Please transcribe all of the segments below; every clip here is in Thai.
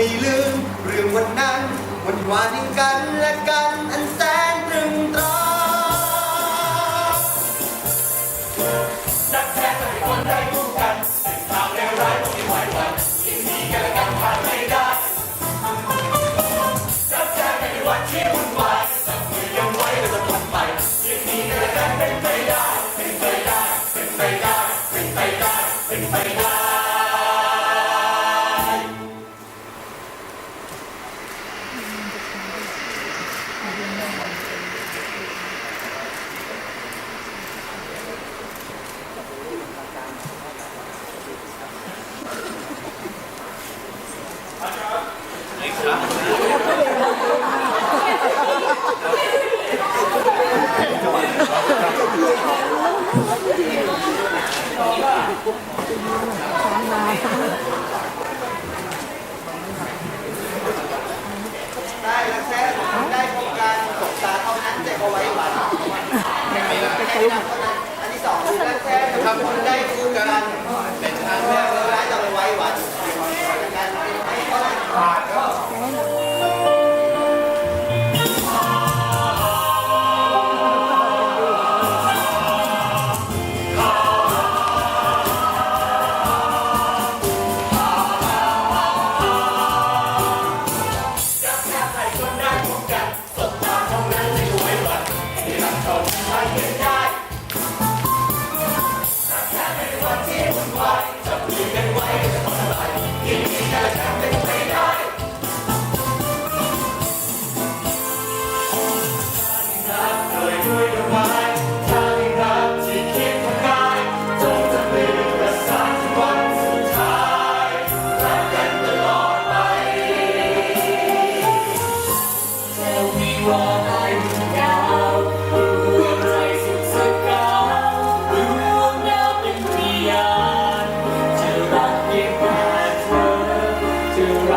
ไม่ลืมเรื่องวันนั้นวันวานกันและกันอัน นะอันที่สองคือทำคนได้คู่กันเป็นทางแรกแล้วได้จะไปไว้วันการให้ก็ได้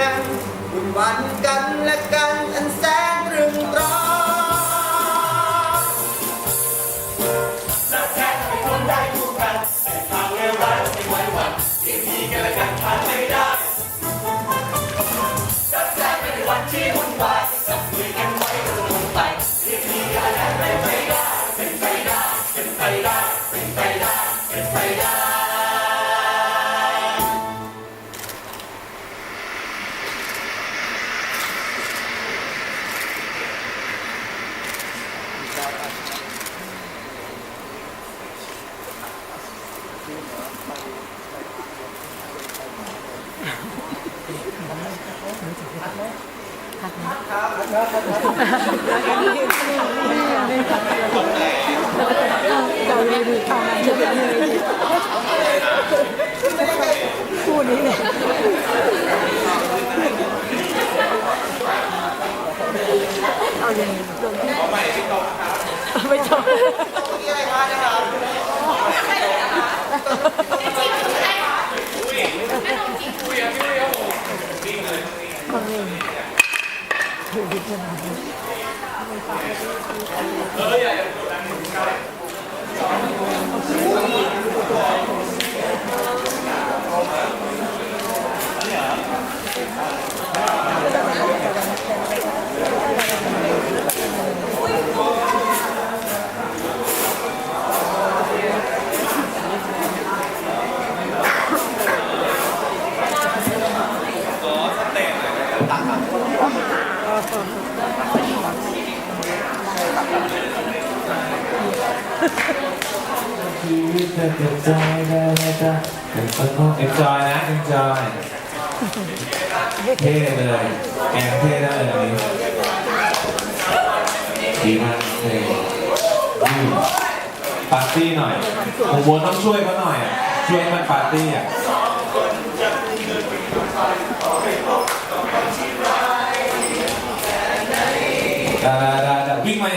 ดังวุ่นวันกันและกันอันแสนตรึงรองสักแค่ไม่ทนได้คู่กันแต่ทางเลวร้ายไม่ไหวหวั่นยิ่งมีกันและกันผ่นไป ค่ะเราเลยดูเขามาเยอะเลยคู่นี้เนี่ยเอาอย่างนี้ลงที่ไม่จบไม่จบ เออ ชีวิตเธอจะใจได้ไหมจ๊ะเป็นคนของ enjoy นะ enjoy เท่เลยแกงเท่ได้เลยอันนี้ดีมากเลยปาร์ตี้หน่อยผมวนต้องช่วยเขาหน่อยอะช่วยให้มันปาร์ตี้อะได้ได้ได้วิ่า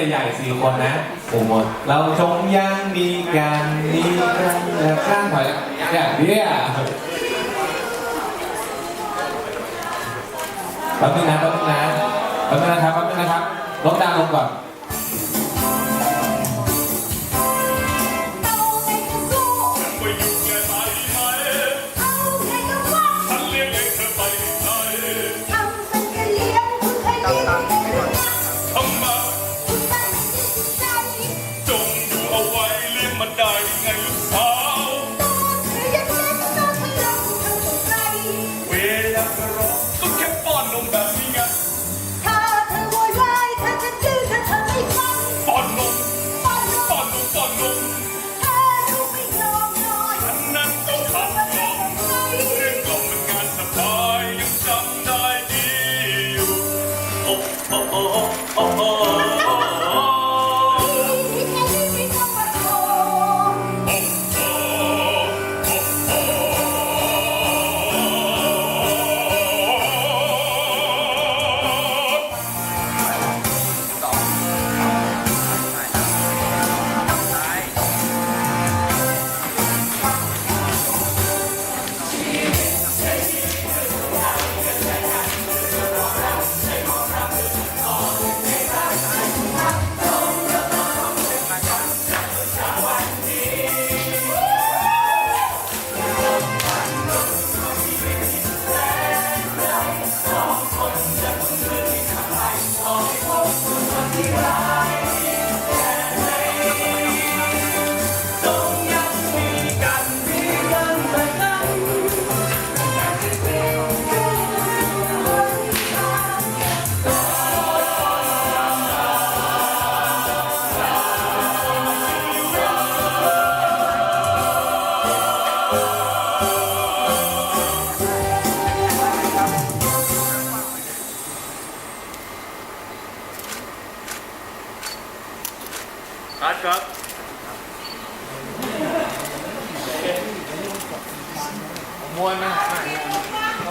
ใหญ่ๆสี่คนนะ ผมหมด เราจงยังมีกันมีกันและข้างถอยอย่างเนี้ยแป๊บนึงนะแป๊บนึงนะแป๊บนึงนะครับแป๊บนึงนะครับลดดาวลงก่อน